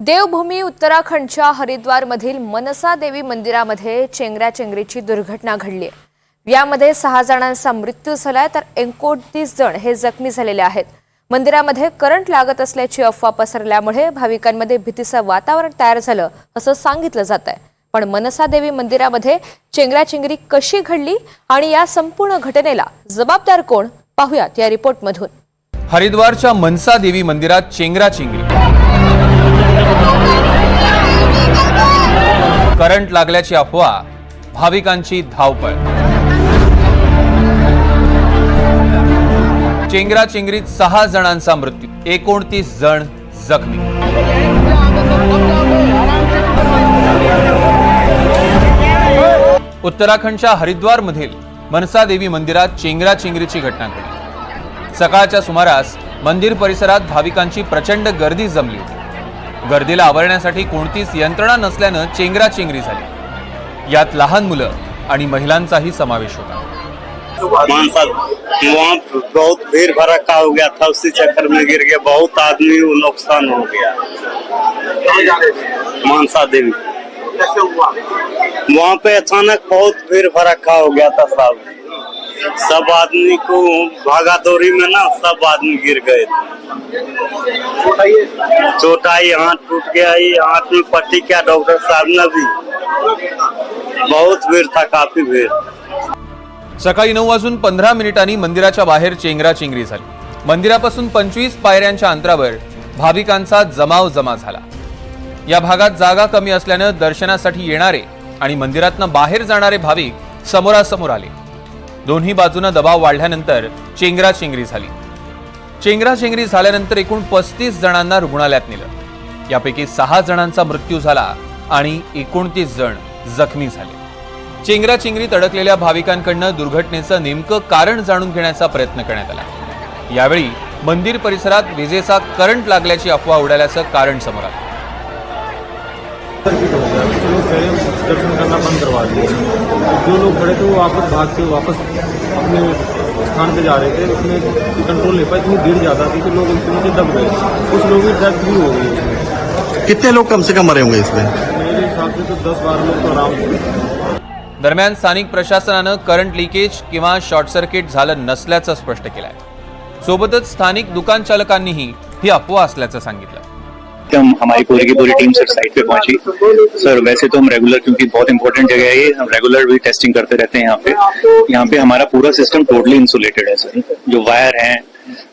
देवभूमी उत्तराखंडच्या हरिद्वारमधील मनसा देवी मंदिरामध्ये चेंगराचेंगरीची दुर्घटना घडली आहे. यामध्ये सहा जणांचा मृत्यू झालाय तर एकोणतीस जण हे जखमी झालेले आहेत. मंदिरामध्ये करंट लागत असल्याची अफवा पसरल्यामुळे भाविकांमध्ये भीतीचं वातावरण तयार झालं असं सांगितलं जात आहे. पण मनसा देवी मंदिरामध्ये चेंगराचेंगरी कशी घडली आणि या संपूर्ण घटनेला जबाबदार कोण? पाहुयात या रिपोर्टमधून. हरिद्वारच्या मनसा देवी मंदिरात चेंगराचेंगरी करंट लागल्याची अफवा भाविकांची धावपळ. चेंगराचेंगरीत सहा जणांचा मृत्यू एकोणतीस जण जखमी. उत्तराखंडच्या हरिद्वार मधील मनसा देवी मंदिरात चेंगराचेंगरीची घटना घडली. सकाळच्या सुमारास मंदिर परिसरात भाविकांची प्रचंड गर्दी जमली होती. गर्दीला आवरण्यासाठी कोणतीच यंत्रणा नसल्यानं चेंगराचेंगरी झाली यात लहान मुलं आणि महिलांचाही समावेश होता मानसा बहुत भीड़ भड़का हो गया था उसी चक्कर में गिर गया बहुत आदमी नुकसान हो गया मानसा देवी वहाँ पे अचानक बहुत भीड़ भड़का हो गया था साहब सब आदमी को भागा दौड़ी में ना सब आदमी गिर गए। चोट आई हाथ टूट गया हाथ में पट्टी क्या डॉक्टर साहब ने भी। बहुत भीड़ था काफी भीड़। सकाळी नऊ वाजून पंधरा मिनिटांनी मंदिराच्या बाहेर चेंगराचेंगरी झाली. मंदिरापासून पंचवीस पायऱ्यांच्या अंतरावर भाविकांचा जमाव जमा झाला. या भागात जागा कमी असल्यानं दर्शनासाठी येणारे आणि मंदिरातनं बाहेर जाणारे भाविक समोरासमोर आले. दोन्ही बाजूनं दबाव वाढल्यानंतर चेंगराचेंगरी झाली. चेंगराचेंगरी झाल्यानंतर एकूण पस्तीस जणांना रुग्णालयात नेलं. यापैकी सहा जणांचा मृत्यू झाला आणि एकोणतीस जण जखमी झाले. चेंगराचेंगरीत अडकलेल्या भाविकांकडनं दुर्घटनेचं नेमकं कारण जाणून घेण्याचा प्रयत्न करण्यात आला. यावेळी मंदिर परिसरात विजेचा करंट लागल्याची अफवा उडाल्याचं कारण समोर आलं. सर्किट हो गया कुछ लोग पहले दर्शन करना बंद करवा दिए जो लोग खड़े थे वो वापस भाग के वापस अपने स्थान पे जा रहे थे उसमें कंट्रोल नहीं पाए इतनी भीड़ ज़्यादा थी कि लोग नीचे दब गए। कुछ लोगों की डेथ भी हो गई। कितने लोग कम से कम मरे होंगे इसमें? मेरे हिसाब से तो दस बारह लोग तो आराम से दरम्यान स्थानिक प्रशासनानं करंट लिकेज किंवा शॉर्ट सर्किट झालं नसल्याचं स्पष्ट केलंय. सोबतच स्थानिक दुकान चालकांनीही ही अफवा असल्याचं सांगितलं. हम हमारी पूरी की पूरी टीम सर साइट पे पहुँची। सर वैसे तो हम रेगुलर क्योंकि बहुत इंपॉर्टेंट जगह है ये, हम रेगुलर भी टेस्टिंग करते रहते हैं यहाँ पे। यहाँ पे हमारा पूरा सिस्टम टोटली इंसुलेटेड है सर जो वायर हैं,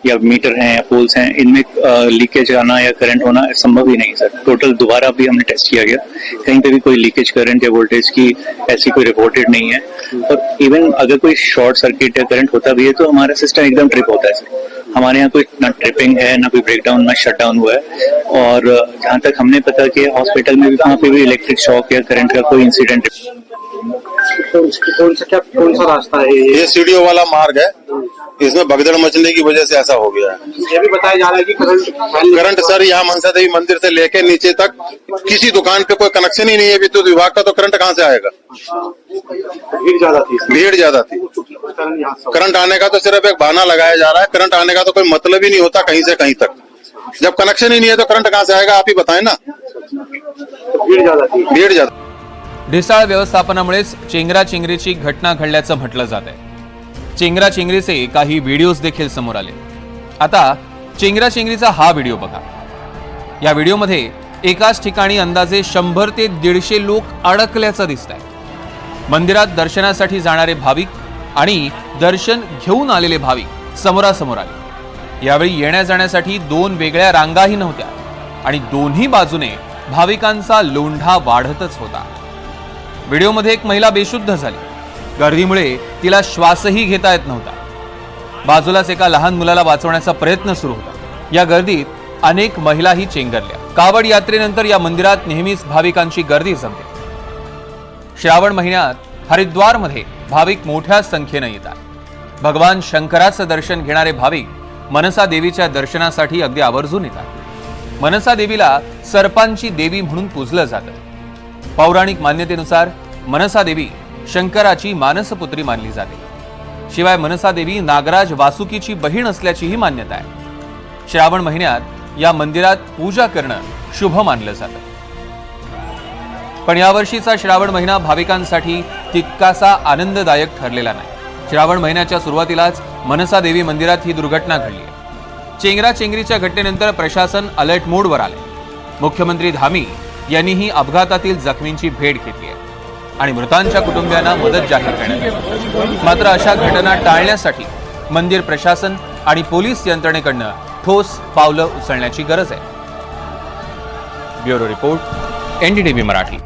या मीटर हैं, या पोल्स हैं, इनमें लीकेज आना या करंट होना संभव ही नहीं सर टोटल दोबारा भी हमने टेस्ट किया गया। कहीं पे भी कोई लीकेज करंट या वोल्टेज की ऐसी कोई रिपोर्टेड नहीं है। और इवन अगर कोई शॉर्ट सर्किट या करंट होता भी है तो हमारा सिस्टम एकदम ट्रिप होता है सर हमारे यहाँ कोई ना ट्रिपिंग है ना कोई ब्रेकडाउन ना शटडाउन हुआ है। और जहाँ तक हमने पता किया हॉस्पिटल में भी वहाँ पे भी इलेक्ट्रिक शॉक या करंट का कोई इंसिडेंट कौन सा क्या कौन सा रास्ता है ये? ये सीढ़ियों वाला मार्ग है। इसमें भगदड़ मचने की वजह से ऐसा हो गया है। ये भी बताया जा रहा है कि करंट करंट सर यहाँ मनसा देवी मंदिर से लेके नीचे तक किसी दुकान पे कोई कनेक्शन ही नहीं है विद्युत विभाग का तो करंट कहाँ से आएगा? भीड़ ज्यादा थी भीड़ ज्यादा थी। करंट यहाँ से करंट आने का तो सिर्फ एक बहाना लगाया जा रहा है। करंट आने का तो कोई मतलब ही नहीं होता कहीं से कहीं तक। जब कनेक्शन ही नहीं है तो करंट कहाँ से आएगा आप ही बताएं ना। भीड़ ज्यादा थी। भीड़ ज्यादा ढिसाळ व्यवस्थापनामुळेच चेंगराचेंगरीची घटना घडल्याचं म्हटलं जात आहे चेंगराचेंगरीचे काही व्हिडिओज देखील समोर आले. आता चेंगराचेंगरीचा हा व्हिडिओ बघा. या व्हिडिओमध्ये एकाच ठिकाणी अंदाजे शंभर ते दीडशे लोक अडकल्याचं दिसत आहे मंदिरात दर्शनासाठी जाणारे भाविक आणि दर्शन घेऊन आलेले भाविक समोरासमोर आले. यावेळी येण्या जाण्यासाठी दोन वेगळ्या रांगाही नव्हत्या आणि दोन्ही बाजूने भाविकांचा लोंढा वाढतच होता. व्हिडिओमध्ये एक महिला बेशुद्ध झाली. गर्दीमुळे तिला श्वासही घेता येत नव्हता. बाजूलाच एका लहान मुलाला वाचवण्याचा प्रयत्न सुरू होता. या गर्दीत अनेक महिलाही चेंगरल्या. कावड यात्रेनंतर या मंदिरात नेहमीच भाविकांची गर्दी जमते. श्रावण महिन्यात हरिद्वारमध्ये भाविक मोठ्या संख्येनं येतात. भगवान शंकराचं दर्शन घेणारे भाविक मनसा देवीच्या दर्शनासाठी अगदी आवर्जून येतात. मनसा देवीला सर्पांची देवी म्हणून पूजलं जातं. पौराणिक मान्यतेनुसार मनसा देवी शंकराची मानसपुत्री मानली जाते. शिवाय मनसा देवी नागराज वासुकीची बहीण असल्याचीही मान्यता आहे. श्रावण महिन्यात या मंदिरात पूजा करणं शुभ मानलं जातं. पण यावर्षीचा श्रावण महिना भाविकांसाठी तितकासा आनंददायक ठरलेला नाही. श्रावण महिन्याच्या सुरुवातीलाच मनसा देवी मंदिरात ही दुर्घटना घडली. चेंगरा चेंगरीच्या घटनेनंतर प्रशासन अलर्ट मोडवर आले मुख्यमंत्री धामी यांनीही अपघातातील जखमींची भेट घेतली आहे. आणि मृतांच्या कुटुंबियांना मदत जाहीर करण्यात आली. मात्र अशा घटना टाळण्यासाठी मंदिर प्रशासन आणि पोलीस यंत्रणेकडनं ठोस पावलं उचलण्याची गरज आहे. Bureau report NDTV Marathi.